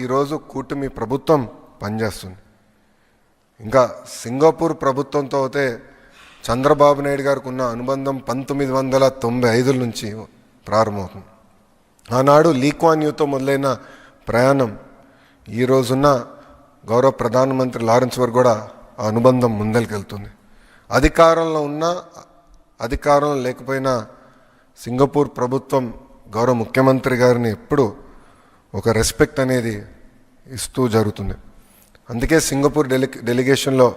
ఈరోజు కూటమి ప్రభుత్వం పనిచేస్తుంది. ఇంకా సింగపూర్ ప్రభుత్వంతో అయితే చంద్రబాబు నాయుడు గారికి ఉన్న అనుబంధం పంతొమ్మిది వందల తొంభై ఐదుల నుంచి ప్రారంభమవుతుంది. ఆనాడు లీక్వాన్ యూతో మొదలైన ప్రయాణం ఈ రోజున్న గౌరవ ప్రధానమంత్రి లారెన్స్ వరకు కూడా ఆ అనుబంధం ముందరికెళ్తుంది అధికారంలో ఉన్న అధికారంలో లేకపోయినా సింగపూర్ ప్రభుత్వం గౌరవ ముఖ్యమంత్రి గారిని ఎప్పుడు ఒక రెస్పెక్ట్ అనేది ఇస్తూ జరుగుతుంది. అందుకే సింగపూర్ డెలి డెలిగేషన్లో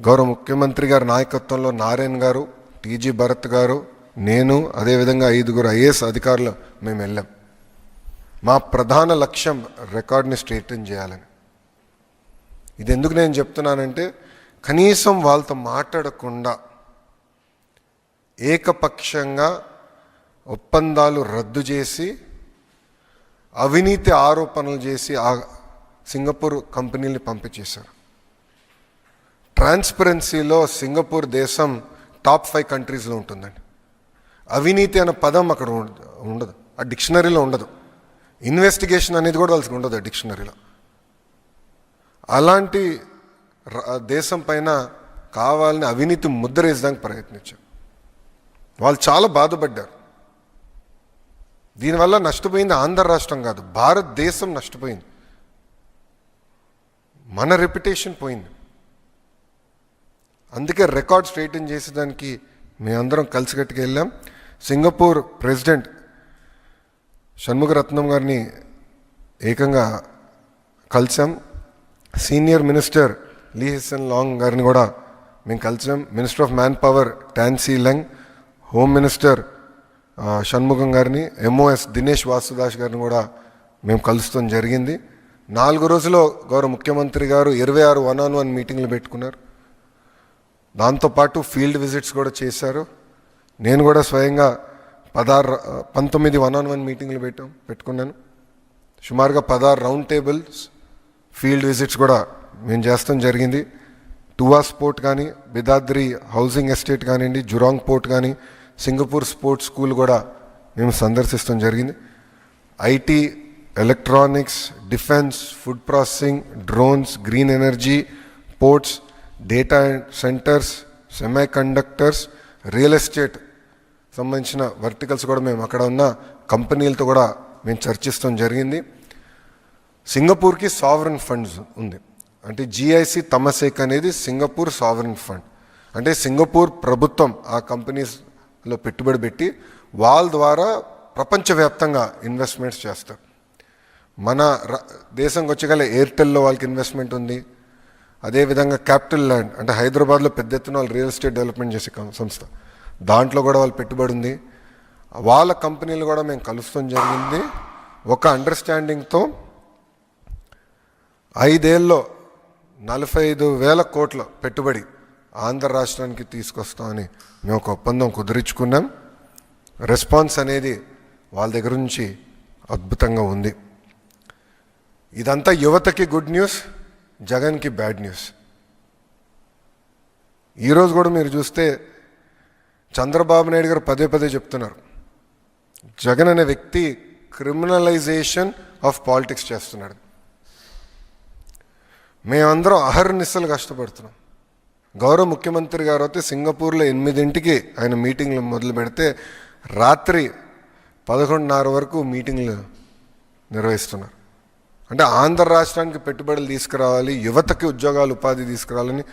గౌరవ ముఖ్యమంత్రి గారి నాయకత్వంలో నారాయణ్ గారు టీజీ భరత్ గారు నేను అదేవిధంగా ఐదుగురు ఐఏఎస్ అధికారులు మేము వెళ్ళాం. మా ప్రధాన లక్ష్యం రికార్డ్ని స్ట్రైటన్ చేయాలని. ఇది ఎందుకు నేను చెప్తున్నానంటే కనీసం వాళ్ళతో మాట్లాడకుండా ఏకపక్షంగా ఒప్పందాలు రద్దు చేసి అవినీతి ఆరోపణలు చేసి ఆ సింగపూర్ కంపెనీని పంపించేశారు. ట్రాన్స్పరెన్సీలో సింగపూర్ దేశం టాప్ ఫైవ్ కంట్రీస్లో ఉంటుందండి. అవినీతి అనే పదం అక్కడ ఉండదు ఉండదు. ఆ డిక్షనరీలో ఉండదు. ఇన్వెస్టిగేషన్ అనేది కూడా వాళ్ళకి ఉండదు ఆ డిక్షనరీలో. అలాంటి దేశం పైన కావాలని అవినీతి ముద్ర వేసేదానికి ప్రయత్నించారు. వాళ్ళు చాలా బాధపడ్డారు. దీనివల్ల నష్టపోయింది ఆంధ్ర రాష్ట్రం కాదు భారతదేశం నష్టపోయింది. మన రెప్యుటేషన్ పోయింది. అందుకే రికార్డ్ స్ట్రైటన్ చేసేదానికి మేమందరం కలిసికట్టుకు వెళ్ళాం. సింగపూర్ ప్రెసిడెంట్ షణ్ముఖరత్నం గారిని ఏకంగా కలిసాం. Senior minister Lee Hsien Loong గారిని కూడా మేము కలిసాం. Minister of manpower Tan See Leng home minister Shanmugam గారిని ఎంఓఎస్ దినేష్ వాసుదాస్ గారిని కూడా మేము కలుస్తాం జరిగింది. నాలుగు రోజుల్లో గౌరవ ముఖ్యమంత్రి గారు ఇరవై ఆరు వన్ ఆన్ వన్ మీటింగ్లు పెట్టుకున్నారు. దాంతోపాటు ఫీల్డ్ విజిట్స్ కూడా చేశారు. నేను కూడా స్వయంగా పదహారు పంతొమ్మిది వన్ ఆన్ వన్ మీటింగ్లు పెట్టాం పెట్టుకున్నాను. సుమారుగా పదహారు రౌండ్ టేబుల్స్ ఫీల్డ్ విజిట్స్ కూడా మేము చేస్తాం జరిగింది. టువాస్ పోర్ట్ కానీ బిదాద్రి హౌసింగ్ ఎస్టేట్ కానివ్వండి జురాంగ్ పోర్ట్ కానీ సింగపూర్ స్పోర్ట్స్ స్కూల్ కూడా మేము సందర్శిస్తాం జరిగింది. IT electronics defence food processing drones green energy ports data centres semiconductors real estate సంబంధించిన వర్టికల్స్ కూడా మేము అక్కడ ఉన్న కంపెనీలతో కూడా మేము చర్చిస్తాం జరిగింది. సింగపూర్కి సావరన్ ఫండ్స్ ఉంది. అంటే జిఐసి తమసేక్ అనేది సింగపూర్ సావరన్ ఫండ్. అంటే సింగపూర్ ప్రభుత్వం ఆ కంపెనీస్ లో పెట్టుబడి పెట్టి వాళ్ళ ద్వారా ప్రపంచవ్యాప్తంగా ఇన్వెస్ట్మెంట్స్ చేస్తారు. మన ర- దేశంకి వచ్చగల ఎయిర్టెల్లో వాళ్ళకి ఇన్వెస్ట్మెంట్ ఉంది. అదేవిధంగా క్యాపిటల్ ల్యాండ్ అంటే హైదరాబాద్లో పెద్ద ఎత్తున వాళ్ళు రియల్ ఎస్టేట్ డెవలప్మెంట్ చేసే సంస్థ. దాంట్లో కూడా వాళ్ళు పెట్టుబడి ఉంది. వాళ్ళ కంపెనీలు కూడా మేము కలుస్తాం జరిగింది. ఒక అండర్స్టాండింగ్తో ఐదేళ్ళలో నలభై ఐదు వేల కోట్ల పెట్టుబడి ఆంధ్ర రాష్ట్రానికి తీసుకొస్తామని మేము ఒక ఒప్పందం కుదిరించుకున్నాం. రెస్పాన్స్ అనేది వాళ్ళ దగ్గర నుంచి అద్భుతంగా ఉంది. ఇదంతా యువతకి గుడ్ న్యూస్ జగన్కి బ్యాడ్ న్యూస్. ఈరోజు కూడా మీరు చూస్తే చంద్రబాబు నాయుడు గారు పదే పదే చెప్తున్నారు. జగన్ అనే వ్యక్తి క్రిమినలైజేషన్ ఆఫ్ పాలిటిక్స్ చేస్తున్నాడు. మేమందరం అహర్నిశలు కష్టపడుతున్నాం. గౌరవ ముఖ్యమంత్రి గారు అయితే సింగపూర్లో ఎనిమిదింటికి ఆయన మీటింగ్లు మొదలు పెడితే రాత్రి పదకొండున్నర వరకు మీటింగ్లు నిర్వహిస్తున్నారు. అంటే ఆంధ్ర రాష్ట్రానికి పెట్టుబడులు తీసుకురావాలి యువతకి ఉద్యోగాలు ఉపాధి తీసుకురావాలని